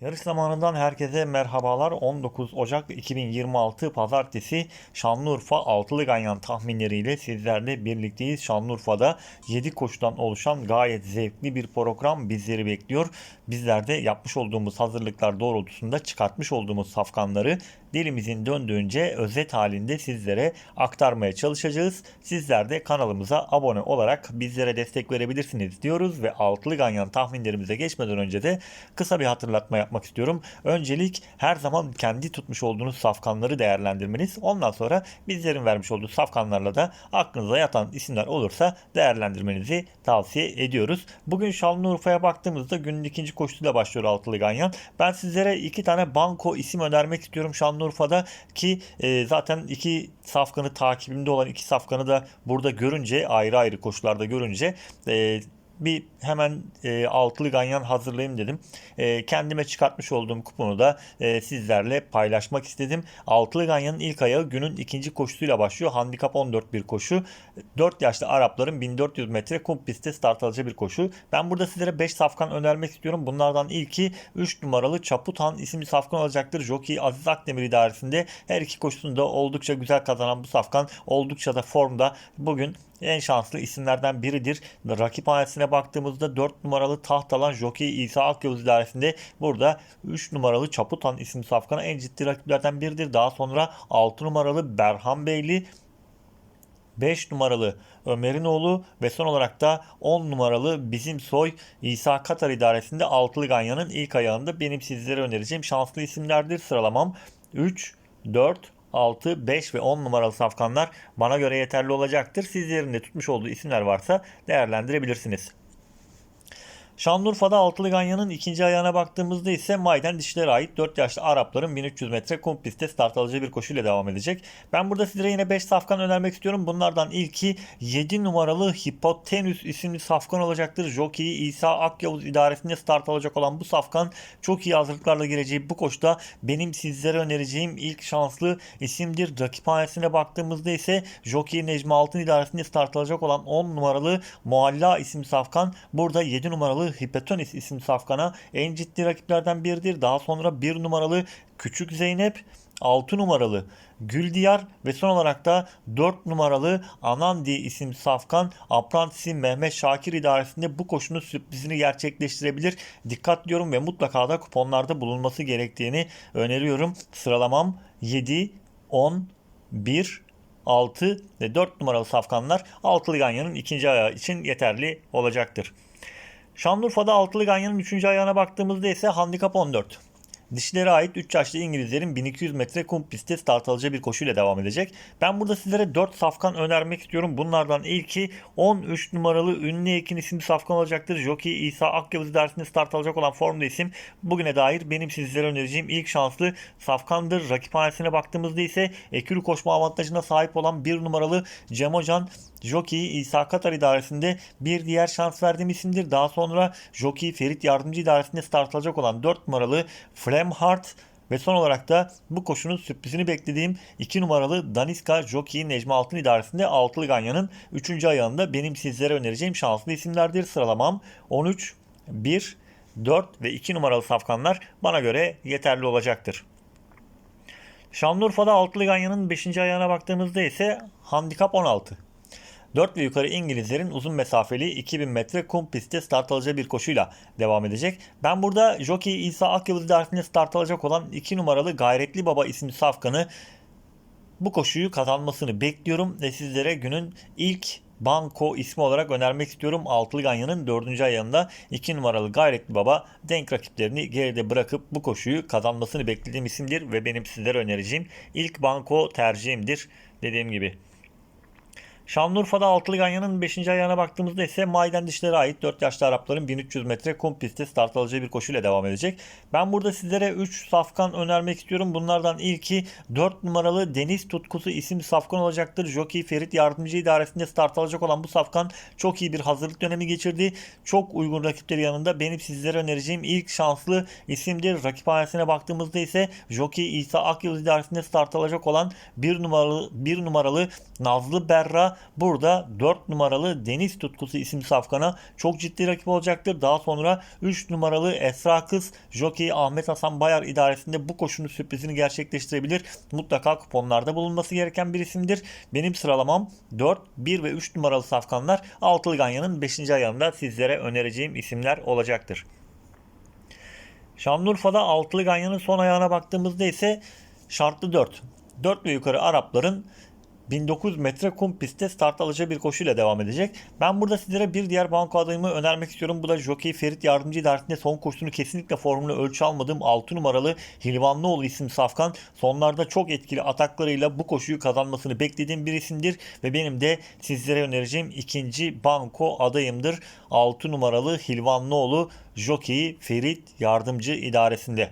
Yarış zamanından herkese merhabalar. 19 Ocak 2026 Pazartesi Şanlıurfa Altılı Ganyan tahminleriyle sizlerle birlikteyiz. Şanlıurfa'da 7 koşudan oluşan gayet zevkli bir program bizleri bekliyor. Bizler de yapmış olduğumuz hazırlıklar doğrultusunda çıkartmış olduğumuz safkanları dilimizin döndüğünce özet halinde sizlere aktarmaya çalışacağız. Sizler de kanalımıza abone olarak bizlere destek verebilirsiniz diyoruz ve altılı ganyan tahminlerimize geçmeden önce de kısa bir hatırlatma yapmak istiyorum. Öncelik her zaman kendi tutmuş olduğunuz safkanları değerlendirmeniz. Ondan sonra bizlerin vermiş olduğu safkanlarla da aklınıza yatan isimler olursa değerlendirmenizi tavsiye ediyoruz. Bugün Şanlıurfa'ya baktığımızda günün ikinci koşusuyla başlıyor altılı ganyan. Ben sizlere iki tane banko isim önermek istiyorum Şanlıurfa'da ki e, zaten iki safkanı takibimde olan iki safkanı da burada görünce ayrı ayrı koşularda görünce e, bir hemen e, altılı ganyan hazırlayayım dedim. E, kendime çıkartmış olduğum kuponu da e, sizlerle paylaşmak istedim. Altılı ganyanın ilk ayağı günün ikinci koşusuyla başlıyor. Handikap 14 bir koşu. 4 yaşlı Arapların 1400 metre kum pistte start alacağı bir koşu. Ben burada sizlere 5 safkan önermek istiyorum. Bunlardan ilki 3 numaralı Çaputan isimli safkan olacaktır. Jockey Aziz Akdemir idaresinde her iki koşusunda oldukça güzel kazanan bu safkan oldukça da formda. Bugün en şanslı isimlerden biridir. Rakip hanesine baktığımızda 4 numaralı taht alan Jockey İsa Akyavuz idaresinde burada 3 numaralı Çaputan isimli safkana en ciddi rakiplerden biridir. Daha sonra 6 numaralı Berhan Beyli 5 numaralı Ömer'in oğlu ve son olarak da 10 numaralı bizim soy İsa Katar idaresinde altılı ganyanın ilk ayağında benim sizlere önereceğim şanslı isimlerdir. Sıralamam 3, 4, 6, 5 ve 10 numaralı safkanlar bana göre yeterli olacaktır. Sizlerin de tutmuş olduğu isimler varsa değerlendirebilirsiniz. Şanlıurfa'da Altılı Ganyan'ın ikinci ayağına baktığımızda ise Mayden dişlere ait 4 yaşlı Arapların 1300 metre kum pistte start alacağı bir koşuyla devam edecek. Ben burada sizlere yine 5 safkan önermek istiyorum. Bunlardan ilki 7 numaralı Hipotenüs isimli safkan olacaktır. Jockey İsa Akyavuz idaresinde start alacak olan bu safkan çok iyi hazırlıklarla gireceği bu koşuda benim sizlere önereceğim ilk şanslı isimdir. Rakip hanesine baktığımızda ise Jockey Necmi Altın idaresinde start alacak olan 10 numaralı Mualla isimli safkan burada 7 numaralı Hipetonis isimli safkana en ciddi rakiplerden biridir. Daha sonra 1 numaralı Küçük Zeynep 6 numaralı Güldiyar ve son olarak da 4 numaralı Anandi isimli safkan Apprentice'in Mehmet Şakir idaresinde bu koşunun sürprizini gerçekleştirebilir. Dikkat diyorum ve mutlaka da kuponlarda bulunması gerektiğini öneriyorum. Sıralamam 7, 10, 1, 6 ve 4 numaralı safkanlar altılı ganyanın ikinci ayağı için yeterli olacaktır. Şanlıurfa'da altılı ganyanın 3. ayağına baktığımızda ise handikap 14. Dişlere ait 3 yaşlı İngilizlerin 1200 metre kum pistte start alacağı bir koşuyla devam edecek. Ben burada sizlere 4 safkan önermek istiyorum. Bunlardan ilki 13 numaralı ünlü Ekin isimli safkan olacaktır. Jockey İsa Akyavuz dersinde start alacak olan formda isim. Bugüne dair benim sizlere önereceğim ilk şanslı safkandır. Rakip hanesine baktığımızda ise ekürü koşma avantajına sahip olan 1 numaralı Cemocan Jockey İsa Katar idaresinde bir diğer şans verdiğim isimdir. Daha sonra Jockey Ferit Yardımcı idaresinde start alacak olan 4 numaralı Flamheart ve son olarak da bu koşunun sürprizini beklediğim 2 numaralı Daniska Jockey Necmi Altın idaresinde Altılı Ganyan'ın 3. ayağında benim sizlere önereceğim şanslı isimlerdir. Sıralamam 13, 1, 4 ve 2 numaralı safkanlar bana göre yeterli olacaktır. Şanlıurfa'da Altılı Ganyan'ın 5. ayağına baktığımızda ise handikap 16. 4 ve yukarı İngilizlerin uzun mesafeli 2000 metre kum pistte start alacağı bir koşuyla devam edecek. Ben burada Jockey İsa Akyıldız idaresinde start alacak olan 2 numaralı Gayretli Baba isimli safkanı bu koşuyu kazanmasını bekliyorum ve sizlere günün ilk banko ismi olarak önermek istiyorum. Altılı Ganyan'ın 4. ayağında 2 numaralı Gayretli Baba denk rakiplerini geride bırakıp bu koşuyu kazanmasını beklediğim isimdir ve benim sizlere önereceğim ilk banko tercihimdir dediğim gibi. Şanlıurfa'da Altılı Ganyan'ın 5. ayağına baktığımızda ise Maiden dişlere ait 4 yaşlı Arapların 1300 metre kum pistte start alacağı bir koşuyla devam edecek. Ben burada sizlere 3 safkan önermek istiyorum. Bunlardan ilki 4 numaralı Deniz Tutkusu isimli safkan olacaktır. Jockey Ferit Yardımcı idaresinde start alacak olan bu safkan çok iyi bir hazırlık dönemi geçirdi. Çok uygun rakipleri yanında benim sizlere önereceğim ilk şanslı isimdir. Rakip hanesine baktığımızda ise Jockey İsa Akyıldız idaresinde start alacak olan 1 numaralı 1 numaralı Nazlı Berra da burada 4 numaralı Deniz Tutkusu isimli safkana çok ciddi rakip olacaktır. Daha sonra 3 numaralı Esra Kız Jockey Ahmet Hasan Bayar idaresinde bu koşunun sürprizini gerçekleştirebilir. Mutlaka kuponlarda bulunması gereken bir isimdir. Benim sıralamam 4, 1 ve 3 numaralı safkanlar Altılı Ganyan'ın 5. ayağında sizlere önereceğim isimler olacaktır. Şanlıurfa'da Altılı Ganyan'ın son ayağına baktığımızda ise şartlı 4. 4 ve yukarı Arapların 1900 metre kum pistte start alacağı bir koşuyla devam edecek. Ben burada sizlere bir diğer banko adayımı önermek istiyorum. Bu da Jockey Ferit Yardımcı İdaresi'nde son koşusunu kesinlikle formunu ölçü almadığım 6 numaralı Hilvanlıoğlu isim Safkan. Sonlarda çok etkili ataklarıyla bu koşuyu kazanmasını beklediğim bir isimdir. Ve benim de sizlere önereceğim ikinci banko adayımdır. 6 numaralı Hilvanlıoğlu Jockey Ferit Yardımcı İdaresinde.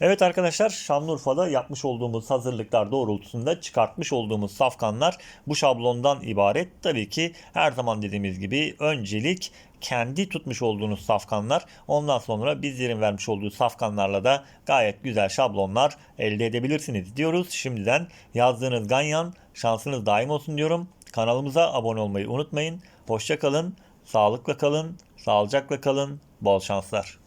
Evet arkadaşlar Şanlıurfa'da yapmış olduğumuz hazırlıklar doğrultusunda çıkartmış olduğumuz safkanlar bu şablondan ibaret. Tabii ki her zaman dediğimiz gibi öncelik kendi tutmuş olduğunuz safkanlar ondan sonra bizlerin vermiş olduğu safkanlarla da gayet güzel şablonlar elde edebilirsiniz diyoruz. Şimdiden yazdığınız ganyan şansınız daim olsun diyorum. Kanalımıza abone olmayı unutmayın. Hoşça kalın, sağlıkla kalın, sağlıcakla kalın, bol şanslar.